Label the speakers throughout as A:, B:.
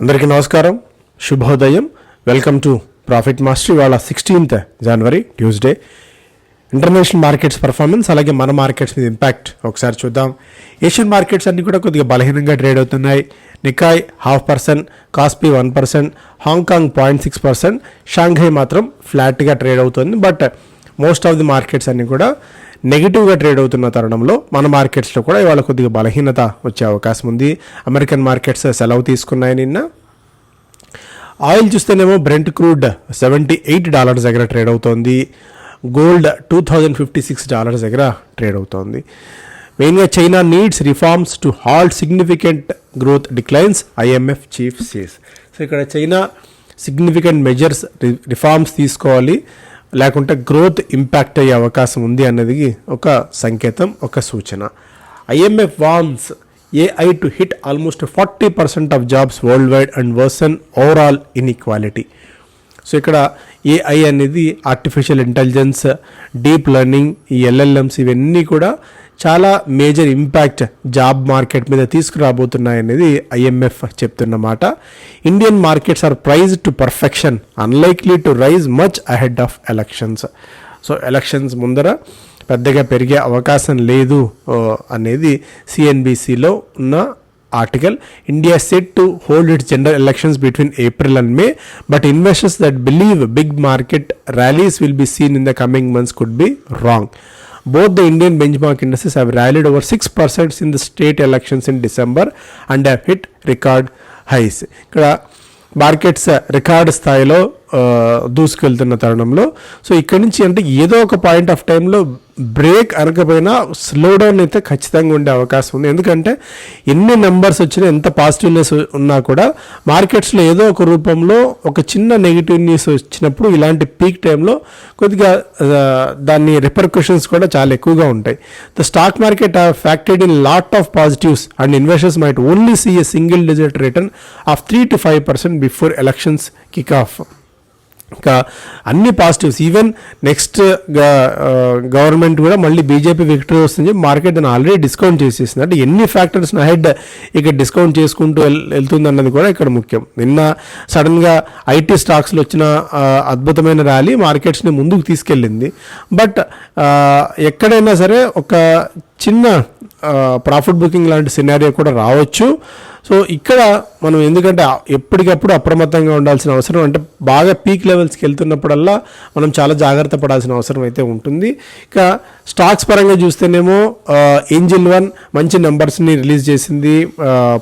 A: అందరికీ నమస్కారం శుభోదయం వెల్కమ్ టు ప్రాఫిట్ మాస్టర్ ఇవాళ sixteenth January Tuesday international markets performance అలాగే మన మార్కెట్స్ మీద ఇంపాక్ట్ ఒకసారి చూద్దాం ఏషియన్ మార్కెట్స్ అన్నీ కూడా కొద్దిగా బలహీనంగా ట్రేడ్ అవుతున్నాయి Nikkei half percent Kospi one percent Hong Kong point six percent Shanghai మాత్రం ఫ్లాట్గా ట్రేడ్ అవుతుంది but most of the markets అన్నీ కూడా నెగిటివ్గా ట్రేడ్ అవుతున్న తరుణంలో మన మార్కెట్స్లో కూడా ఇవాళ కొద్దిగా బలహీనత వచ్చే అవకాశం ఉంది అమెరికన్ మార్కెట్స్ సెలవు తీసుకున్నాయి నిన్న ఆయిల్ చూస్తేనేమో Brent crude seventy eight dollars దగ్గర ట్రేడ్ అవుతోంది gold two thousand fifty six dollars దగ్గర ట్రేడ్ అవుతోంది మెయిన్గా China needs reforms to halt significant growth declines IMF chief says so ఇక్కడ చైనా సిగ్నిఫికెంట్ మెజర్స్ రిఫార్మ్స్ తీసుకోవాలి లేకుంటే గ్రోత్ ఇంపాక్ట్ అయ్యే అవకాశం ఉంది అన్నది ఒక సంకేతం ఒక సూచన IMF warns AI to hit almost forty percent of jobs world wide and worsen overall inequality so ఇక్కడ ఏఐ అనేది ఆర్టిఫిషియల్ ఇంటెలిజెన్స్ డీప్ లెర్నింగ్ ఈ ఎల్ఎల్ఎంస్ ఇవన్నీ కూడా చాలా మేజర్ ఇంపాక్ట్ జాబ్ మార్కెట్ మీద తీసుకురాబోతున్నాయనేది ఐఎంఎఫ్ చెప్తున్నమాట Indian markets are priced to perfection unlikely to rise much ahead of elections so elections ముందర పెద్దగా పెరిగే అవకాశం లేదు అనేది సిఎన్బిసిలో ఉన్న article India set to hold its general elections between April and May but investors that believe big market rallies will be seen in the coming months could be wrong Both the Indian benchmark indices have rallied over 6% in the state elections in December and have hit record highs. ఇక్కడ markets record uh, స్థాయిలో దూసుకెళ్తున్న తరుణంలో so ఇక్కడ నుంచి అంటే ఏదో ఒక point of టైంలో break అనకపోయినా స్లో డౌన్ అయితే ఖచ్చితంగా ఉండే అవకాశం ఉంది ఎందుకంటే ఎన్ని నెంబర్స్ వచ్చినా ఎంత పాజిటివ్నెస్ ఉన్నా కూడా మార్కెట్స్లో ఏదో ఒక రూపంలో ఒక చిన్న నెగిటివ్ న్యూస్ వచ్చినప్పుడు ఇలాంటి పీక్ టైంలో కొద్దిగా దాన్ని రిపర్కషన్స్ కూడా చాలా ఎక్కువగా ఉంటాయి the stock market factored in lot of positives and investors might only see a single digit return of three to five percent before elections kick off ఇంకా అన్ని పాజిటివ్స్ ఈవెన్ నెక్స్ట్ గవర్నమెంట్ కూడా మళ్ళీ BJP victory వస్తుంది market అని already discount చేసేసింది అంటే ఎన్ని factors నా హెడ్ ఇక్కడ డిస్కౌంట్ చేసుకుంటూ వెళ్తుంది అన్నది కూడా ఇక్కడ ముఖ్యం నిన్న సడన్గా ఐటీ స్టాక్స్లో వచ్చిన uh, అద్భుతమైన ర్యాలీ మార్కెట్స్ని ముందుకు తీసుకెళ్ళింది బట్ uh, ఎక్కడైనా సరే ఒక చిన్న ప్రాఫిట్ uh, బుకింగ్ లాంటి సినారియో కూడా రావచ్చు సో ఇక్కడ మనం ఎందుకంటే ఎప్పటికప్పుడు అప్రమత్తంగా ఉండాల్సిన అవసరం అంటే బాగా పీక్ లెవెల్స్కి వెళ్తున్నప్పుడల్లా మనం చాలా జాగ్రత్త పడాల్సిన అవసరం అయితే ఉంటుంది ఇక స్టాక్స్ పరంగా చూస్తేనేమో ఏంజిల్ వన్ మంచి నెంబర్స్ని రిలీజ్ చేసింది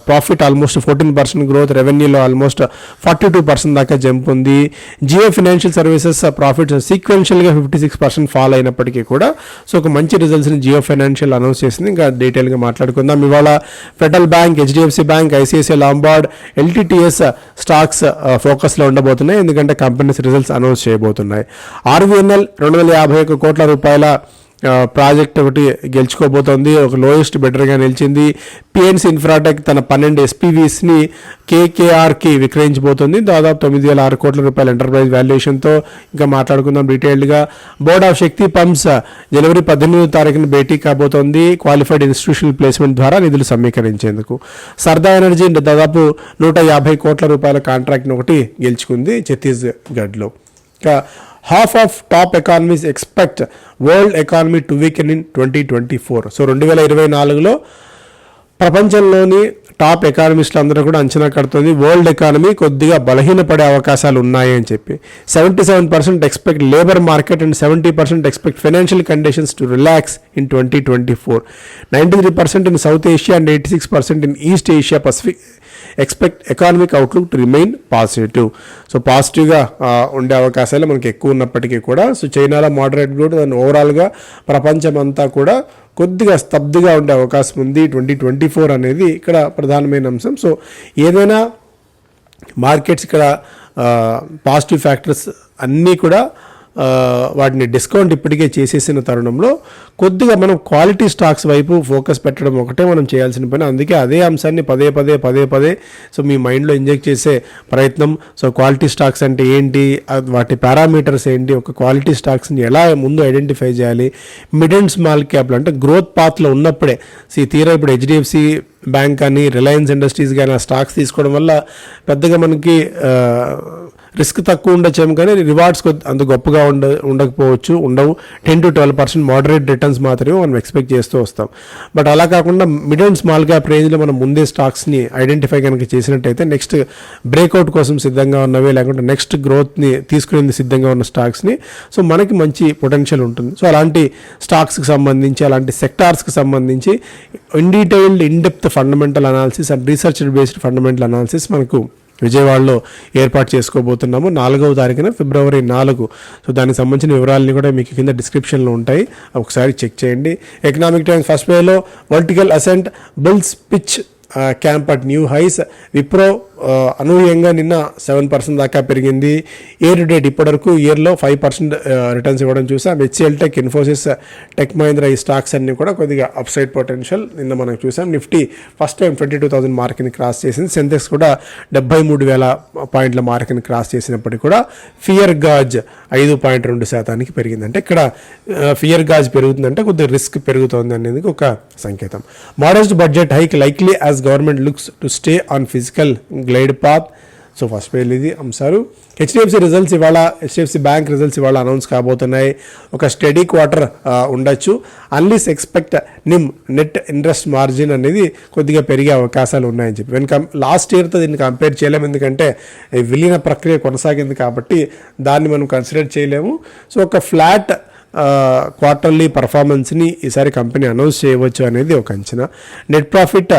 A: profit almost fourteen percent growth రెవెన్యూలో ఆల్మోస్ట్ ఫార్టీ టూ పర్సెంట్ దాకా జంప్ ఉంది జియో ఫినాన్షియల్ సర్వీసెస్ ప్రాఫిట్స్ సీక్వెన్షియల్గా ఫిఫ్టీ సిక్స్ పర్సెంట్ ఫాల్ అయినప్పటికీ కూడా సో ఒక మంచి రిజల్ట్స్ని జియో ఫైనాన్షియల్ అనౌన్స్ చేసింది ఇంకా డీటెయిల్గా మాట్లాడుకుందాం ఇవాళ Federal Bank HDFC Bank bank ICICI Lombard LTTS stocks ఫోకస్లో ఉండబోతున్నాయి ఎందుకంటే కంపెనీస్ రిజల్ట్స్ అనౌన్స్ చేయబోతున్నాయి ఆర్వీఎన్ఎల్ రెండు వేల యాభై ఒక్క కోట్ల రూపాయల ప్రాజెక్ట్ ఒకటి గెలుచుకోబోతోంది ఒక లోయెస్ట్ బెటర్గా నిలిచింది పిఎన్సి ఇన్ఫ్రాటెక్ తన పన్నెండు ఎస్పీవీస్ని కేకేఆర్కి విక్రయించబోతోంది దాదాపు తొమ్మిది వేల ఆరు కోట్ల రూపాయల ఎంటర్ప్రైజ్ వాల్యుయేషన్తో ఇంకా మాట్లాడుకుందాం డీటెయిల్డ్గా బోర్డ్ ఆఫ్ శక్తి పంప్స్ జనవరి పద్దెనిమిదో తారీఖున భేటీ కాబోతోంది క్వాలిఫైడ్ ఇన్స్టిట్యూషనల్ ప్లేస్మెంట్ ద్వారా నిధులు సమీకరించేందుకు సర్దా ఎనర్జీ దాదాపు నూట యాభై కోట్ల రూపాయల కాంట్రాక్ట్ని ఒకటి గెలుచుకుంది ఛత్తీస్గఢ్లో ఇంకా half of top economies expect world economy to weaken in twenty twenty four so రెండు వేల ఇరవై నాలుగులో ప్రపంచంలోని టాప్ ఎకానమిస్టులు అందరూ కూడా అంచనా కడుతుంది వరల్డ్ ఎకానమీ కొద్దిగా బలహీనపడే అవకాశాలు ఉన్నాయి అని చెప్పి seventy seven percent expect labour market and seventy percent expect financial conditions to relax in twenty twenty four ninety three percent in South Asia and eighty six percent in East Asia Pacific expect economic outlook to remain positive so పాజిటివ్గా ఉండే అవకాశాలు మనకి ఎక్కువ ఉన్నప్పటికీ కూడా so చైనాలో moderate growth దాని ఓవరాల్గా ప్రపంచం అంతా కూడా కొద్దిగా స్తబ్దుగా ఉండే అవకాశం ఉంది ట్వంటీ ట్వంటీ ఫోర్ అనేది ఇక్కడ ప్రధానమైన అంశం సో ఏదైనా మార్కెట్స్ ఇక్కడ పాజిటివ్ ఫ్యాక్టర్స్ అన్నీ కూడా వాటిని డిస్కౌంట్ ఇప్పటికే చేసేసిన తరుణంలో కొద్దిగా మనం క్వాలిటీ స్టాక్స్ వైపు ఫోకస్ పెట్టడం ఒకటే మనం చేయాల్సిన పని అందుకే అదే అంశాన్ని పదే పదే పదే పదే సో మీ మైండ్లో ఇంజెక్ట్ చేసే ప్రయత్నం సో క్వాలిటీ స్టాక్స్ అంటే ఏంటి వాటి పారామీటర్స్ ఏంటి ఒక క్వాలిటీ స్టాక్స్ని ఎలా ముందు ఐడెంటిఫై చేయాలి మిడ్ అండ్ స్మాల్ క్యాప్లు అంటే గ్రోత్ పాత్లో ఉన్నప్పుడే సీ తీరా ఇప్పుడు హెచ్డిఎఫ్సి బ్యాంక్ కానీ రిలయన్స్ ఇండస్ట్రీస్ కానీ ఆ స్టాక్స్ తీసుకోవడం వల్ల పెద్దగా మనకి రిస్క్ తక్కువ ఉండొచ్చేమో కానీ రివార్డ్స్ అంత గొప్పగా ఉండ ఉండకపోవచ్చు ఉండవు ten to twelve percent moderate returns మాత్రమే మనం ఎక్స్పెక్ట్ చేస్తూ వస్తాం బట్ అలా కాకుండా మిడ్ అండ్ స్మాల్ క్యాప్ రేంజ్లో మనం ముందే స్టాక్స్ని ఐడెంటిఫై కనుక చేసినట్టయితే నెక్స్ట్ బ్రేక్అవుట్ కోసం సిద్ధంగా ఉన్నవి లేకుంటే నెక్స్ట్ గ్రోత్ని తీసుకునేందుకు సిద్ధంగా ఉన్న స్టాక్స్ని సో మనకి మంచి పొటెన్షియల్ ఉంటుంది సో అలాంటి స్టాక్స్కి సంబంధించి అలాంటి సెక్టార్స్కి సంబంధించి in detailed in depth fundamental analysis and research based fundamental analysis మనకు విజయవాడలో ఏర్పాటు చేసుకోబోతున్నాము నాలుగవ తారీఖున ఫిబ్రవరి నాలుగు సో దానికి సంబంధించిన వివరాలని కూడా మీకు కింద డిస్క్రిప్షన్లో ఉంటాయి ఒకసారి చెక్ చేయండి ఎకనామిక్ టైమ్స్ ఫస్ట్ వేలో vertical ascent bills pitch camp at new highs Wipro అనూహ్యంగా నిన్న సెవెన్ పర్సెంట్ దాకా పెరిగింది ఇయర్ టు డేట్ ఇప్పటివరకు ఇయర్లో ఫైవ్ పర్సెంట్ రిటర్న్స్ ఇవ్వడం చూసాం HCL tech Infosys tech Mahindra ఈ స్టాక్స్ అన్నీ కూడా కొద్దిగా అప్సైడ్ పొటెన్షియల్ నిన్న మనం చూసాం Nifty first time twenty two thousand మార్క్ని క్రాస్ చేసింది సెన్సెక్స్ కూడా డెబ్బై మూడు వేల పాయింట్ల మార్క్ని క్రాస్ చేసినప్పటికీ కూడా ఫియర్ గాజ్ ఐదు పాయింట్ రెండు శాతానికి పెరిగింది అంటే ఇక్కడ ఫియర్ గాజ్ పెరుగుతుందంటే కొద్దిగా రిస్క్ పెరుగుతోంది అనేది ఒక సంకేతం modest budget hike likely as government looks to stay on fiscal glide path so first పేర్లు ఇది అంశాలు హెచ్డిఎఫ్సి రిజల్ట్స్ ఇవాళ హెచ్డిఎఫ్సి బ్యాంక్ రిజల్ట్స్ ఇవాళ అనౌన్స్ కాబోతున్నాయి ఒక స్టడీ క్వార్టర్ ఉండొచ్చు unless expect NIM net interest margin అనేది కొద్దిగా పెరిగే అవకాశాలు ఉన్నాయని చెప్పి వెనుక లాస్ట్ ఇయర్తో దీన్ని కంపేర్ చేయలేము ఎందుకంటే విలీన ప్రక్రియ కొనసాగింది కాబట్టి దాన్ని మనం కన్సిడర్ చేయలేము సో ఒక ఫ్లాట్ క్వార్టర్లీ పర్ఫార్మెన్స్ని ఈసారి కంపెనీ అనౌన్స్ చేయవచ్చు అనేది ఒక అంచనా నెట్ ప్రాఫిట్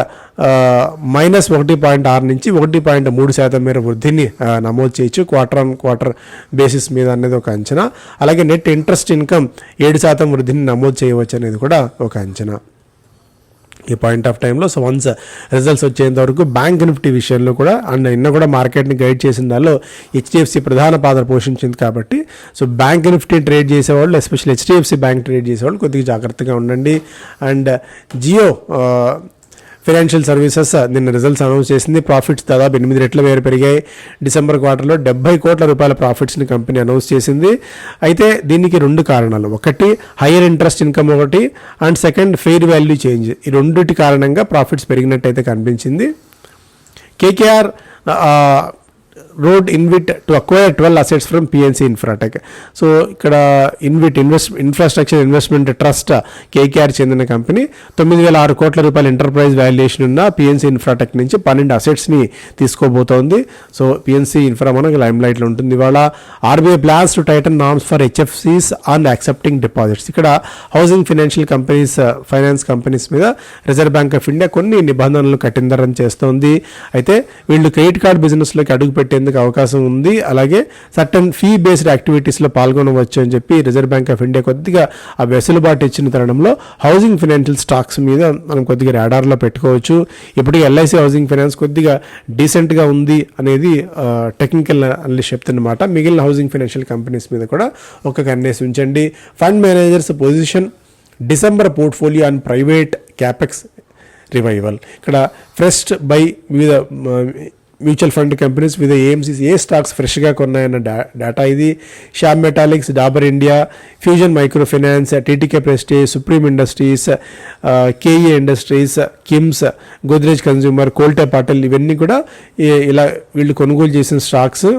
A: మైనస్ ఒకటి పాయింట్ ఆరు నుంచి ఒకటి పాయింట్ మూడు శాతం మేర వృద్ధిని నమోదు చేయొచ్చు క్వార్టర్ ఆన్ క్వార్టర్ బేసిస్ మీద అనేది ఒక అంచనా అలాగే నెట్ ఇంట్రెస్ట్ ఇన్కమ్ ఏడు శాతం వృద్ధిని నమోదు చేయవచ్చు అనేది కూడా ఒక అంచనా ఈ పాయింట్ ఆఫ్ టైంలో సో వన్స్ రిజల్ట్స్ వచ్చేంత వరకు బ్యాంక్ నిఫ్టీ విషయంలో కూడా అండ్ నిన్న కూడా మార్కెట్ని గైడ్ చేసిన దానిలో హెచ్డిఎఫ్సి ప్రధాన పాత్ర పోషించింది కాబట్టి సో బ్యాంక్ నిఫ్టీ ట్రేడ్ చేసేవాళ్ళు ఎస్పెషల్లీ హెచ్డిఎఫ్సి బ్యాంక్ ట్రేడ్ చేసేవాళ్ళు కొద్దిగా జాగ్రత్తగా ఉండండి and Jio financial services uh, నిన్న రిజల్ట్స్ అనౌన్స్ చేసింది ప్రాఫిట్స్ దాదాపు ఎనిమిది రెట్ల వేరు పెరిగాయి డిసెంబర్ క్వార్టర్లో డెబ్బై కోట్ల రూపాయల ప్రాఫిట్స్ని కంపెనీ అనౌన్స్ చేసింది అయితే దీనికి రెండు కారణాలు ఒకటి హయ్యర్ ఇంట్రెస్ట్ ఇన్కమ్ ఒకటి and second fair value change ఈ రెండింటి కారణంగా ప్రాఫిట్స్ పెరిగినట్టయితే కనిపించింది KKR road InvIT to acquire twelve assets from PNC Infratech so ఇక్కడ InvIT invest infrastructure investment trust KKR చెందిన కంపెనీ తొమ్మిది వేల ఆరు కోట్ల రూపాయల ఎంటర్ప్రైజ్ వాల్యుయేషన్ ఉన్న పిఎన్సీ ఇన్ఫ్రాటెక్ నుంచి పన్నెండు అసెట్స్ని తీసుకోబోతోంది సో పిఎన్సీ ఇన్ఫ్రా మనకు లైమ్ లైట్లో ఉంటుంది ఇవాళ RBI plans to tighten norms for హెచ్ఎఫ్సీస్ అండ్ యాక్సెప్టింగ్ డిపాజిట్స్ ఇక్కడ housing financial companies finance companies మీద రిజర్వ్ బ్యాంక్ ఆఫ్ ఇండియా కొన్ని నిబంధనలు కఠినతరం చేస్తోంది అయితే వీళ్ళు క్రెడిట్ కార్డ్ బిజినెస్లోకి అడుగుపెట్టే చేసేందుకు అవకాశం ఉంది అలాగే సర్టన్ ఫీ బేస్డ్ యాక్టివిటీస్లో పాల్గొనవచ్చు అని చెప్పి రిజర్వ్ బ్యాంక్ ఆఫ్ ఇండియా కొద్దిగా ఆ వెసులుబాటు ఇచ్చిన తరుణంలో హౌసింగ్ ఫైనాన్షియల్ స్టాక్స్ మీద మనం కొద్దిగా రాడార్లో పెట్టుకోవచ్చు ఇప్పటికీ ఎల్ఐసి హౌసింగ్ ఫైనాన్స్ కొద్దిగా డీసెంట్గా ఉంది అనేది టెక్నికల్ అనలిస్ట్ చెప్తున్నమాట మిగిలిన హౌసింగ్ ఫైనాన్షియల్ కంపెనీస్ మీద కూడా ఒక కన్నేసి ఉంచండి fund managers position December portfolio and private capex revival ఇక్కడ ఫ్రెస్ట్ బై వివిధ mutual fund companies with AMCs ఏ స్టాక్స్ ఫ్రెష్గా కొన్నాయన్న డా డేటా ఇది Shyam Metalics Dabur India Fusion Micro Finance TTK Prestige Supreme Industries KE Industries KIMS Godrej consumer Kolte Patil ఇవన్నీ కూడా ఇలా వీళ్ళు కొనుగోలు చేసిన స్టాక్స్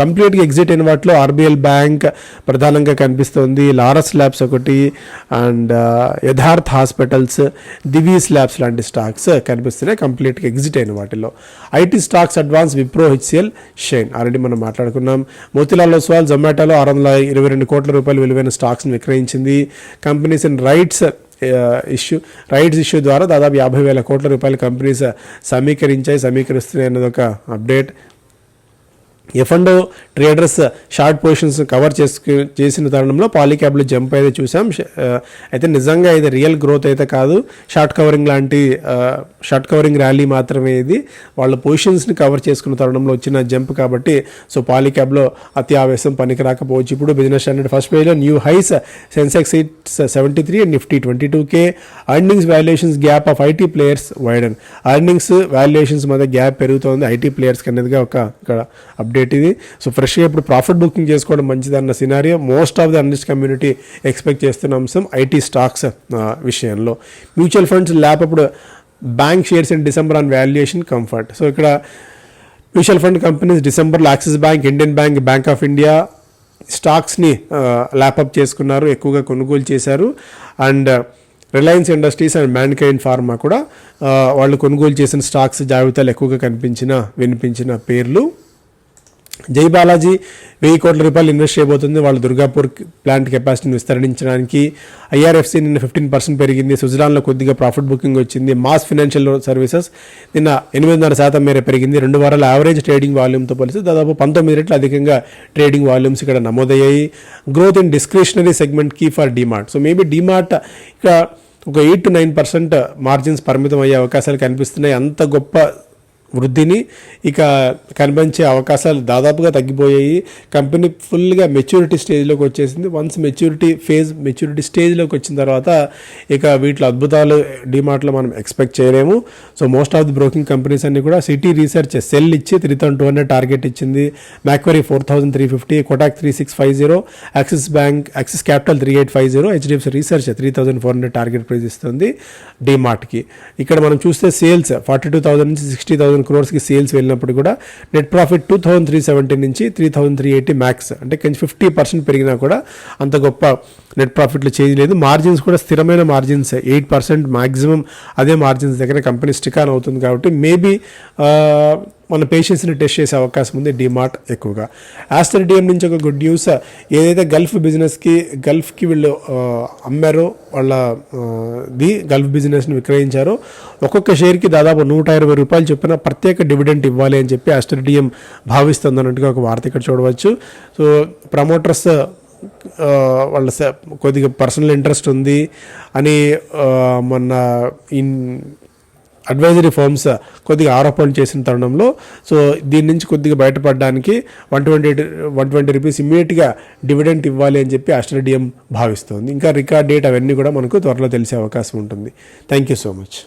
A: కంప్లీట్గా ఎగ్జిట్ అయిన వాటిలో ఆర్బిఎల్ బ్యాంక్ ప్రధానంగా కనిపిస్తుంది లారస్ ల్యాబ్స్ ఒకటి and Yatharth hospitals Divi's labs లాంటి స్టాక్స్ కనిపిస్తున్నాయి కంప్లీట్గా ఎగ్జిట్ అయిన వాటిలో IT stocks advance Wipro HCL shine already మనం మాట్లాడుకున్నాం మోతిలాల్ ఒస్వాల్ జొమాటోలో ఆరు వందల ఇరవై రెండు కోట్ల రూపాయలు విలువైన స్టాక్స్ విక్రయించింది companies and rights issue rights issue ద్వారా దాదాపు యాభై వేల కోట్ల రూపాయలు కంపెనీస్ సమీకరించాయి సమీకరిస్తున్నాయి అన్నది ఒక update F and O traders short positions cover చేసుకు చేసిన తరుణంలో పాలిక్యాబ్లు జంప్ అయితే చూసాం అయితే నిజంగా ఇది రియల్ గ్రోత్ అయితే కాదు షార్ట్ కవరింగ్ లాంటి షార్ట్ కవరింగ్ ర్యాలీ మాత్రమే ఇది వాళ్ళ పొజిషన్స్ని కవర్ చేసుకున్న తరుణంలో వచ్చిన జంప్ కాబట్టి సో పాలిక్యాబ్లో అతి ఆవేశం పనికి రాకపోవచ్చు ఇప్పుడు బిజినెస్ స్టాండర్డ్ ఫస్ట్ పేజ్లో new highs Sensex its seventy three and Nifty twenty two K earnings valuations gap of IT players widen earnings valuations మధ్య గ్యాప్ పెరుగుతోంది ఐటీ ప్లేయర్స్కి అనేది ఒక ఇక్కడ అప్డేట్ పెట్టింది సో ఫ్రెష్గా ఇప్పుడు ప్రాఫిట్ బుకింగ్ చేసుకోవడం మంచిది అన్న scenario most of the analyst community expect చేస్తున్న అంశం ఐటీ స్టాక్స్ విషయంలో మ్యూచువల్ ఫండ్స్ లేపప్పుడు bank shares in December on valuation comfort so ఇక్కడ మ్యూచువల్ ఫండ్ కంపెనీస్ డిసెంబర్లో Axis Bank Indian Bank Bank of India స్టాక్స్ని ల్యాప్అప్ చేసుకున్నారు ఎక్కువగా కొనుగోలు చేశారు and Reliance Industries and man pharma కూడా వాళ్ళు కొనుగోలు చేసిన స్టాక్స్ జాబితాలు ఎక్కువగా కనిపించిన వినిపించిన పేర్లు జై బాలాజీ వెయ్యి కోట్ల రూపాయలు ఇన్వెస్ట్ చేయబోతుంది వాళ్ళు దుర్గాపూర్ ప్లాంట్ కెపాసిటీని విస్తరించడానికి ఐఆర్ఎఫ్సి నిన్న ఫిఫ్టీన్ పర్సెంట్ పెరిగింది స్విజర్లాండ్లో కొద్దిగా ప్రాఫిట్ బుకింగ్ వచ్చింది మాస్ ఫినాన్షియల్ సర్వీసెస్ నిన్న ఎనిమిదిన్నర శాతం మేర పెరిగింది రెండు వారాల యావరేజ్ ట్రేడింగ్ వాల్యూమ్తో పోలిస్తే దాదాపు పంతొమ్మిది రెట్లు అధికంగా ట్రేడింగ్ వాల్యూమ్స్ ఇక్కడ నమోదయ్యాయి growth in discretionary segment key for DMart so maybe DMart ఇక్కడ ఒక eight to nine percent margins పరిమితం అయ్యే అవకాశాలు కనిపిస్తున్నాయి అంత గొప్ప వృద్ధిని ఇక కనిపించే అవకాశాలు దాదాపుగా తగ్గిపోయాయి కంపెనీ ఫుల్గా మెచ్యూరిటీ స్టేజ్లోకి వచ్చేసింది వన్స్ మెచ్యూరిటీ ఫేజ్ మెచ్యూరిటీ స్టేజ్లోకి వచ్చిన తర్వాత ఇక వీటిలో అద్భుతాలు డిమార్ట్లో మనం ఎక్స్పెక్ట్ చేయలేము so most of the broking companies అన్ని కూడా సిటీ రీసెర్చ్ సెల్ ఇచ్చి three thousand two hundred target ఇచ్చింది Macquarie four thousand three fifty Kotak three six five zero Axis Bank Axis Capital three eight five zero HDFC research three thousand four hundred target price ఇస్తుంది డిమార్ట్కి ఇక్కడ మనం చూస్తే sales forty two thousand నుంచి sixty thousand thousand క్రోర్స్కి sales వెళ్ళినప్పుడు కూడా net profit two thousand three seventy నుంచి three thousand three eighty max అంటే కొంచెం ఫిఫ్టీ పర్సెంట్ పెరిగినా కూడా అంత గొప్ప నెట్ ప్రాఫిట్లో చేంజ్ లేదు మార్జిన్స్ కూడా స్థిరమైన మార్జిన్స్ ఎయిట్ పర్సెంట్ మాక్సిమం అదే మార్జిన్స్ దగ్గర కంపెనీ స్టికాన్ అవుతుంది కాబట్టి మేబీ మన పేషెంట్స్ని టెస్ట్ చేసే అవకాశం ఉంది డిమార్ట్ ఎక్కువగా ఆస్టర్ డిఎం నుంచి ఒక గుడ్ న్యూస్ ఏదైతే గల్ఫ్ బిజినెస్కి గల్ఫ్కి వీళ్ళు అమ్మారో వాళ్ళ ది గల్ఫ్ బిజినెస్ని విక్రయించారో ఒక్కొక్క షేర్కి దాదాపు నూట ఇరవై రూపాయలు చొప్పున ప్రత్యేక డివిడెంట్ ఇవ్వాలి అని చెప్పి ఆస్టర్ డిఎం భావిస్తుంది అన్నట్టుగా ఒక వార్త ఇక్కడ చూడవచ్చు సో ప్రమోటర్స్ వాళ్ళ కొద్దిగా పర్సనల్ ఇంట్రెస్ట్ ఉంది అని మొన్న ఇన్ అడ్వైజరీ ఫోమ్స్ కొద్దిగా ఆరోపణలు చేసిన తరుణంలో సో దీని నుంచి కొద్దిగా బయటపడడానికి one twenty one twenty rupees ఇమ్మీడియట్గా డివిడెంట్ ఇవ్వాలి అని చెప్పి ఆస్ట్రేడియం భావిస్తోంది ఇంకా రికార్డ్ డేట్ అవన్నీ కూడా మనకు త్వరలో తెలిసే అవకాశం ఉంటుంది థ్యాంక్ యూ సో మచ్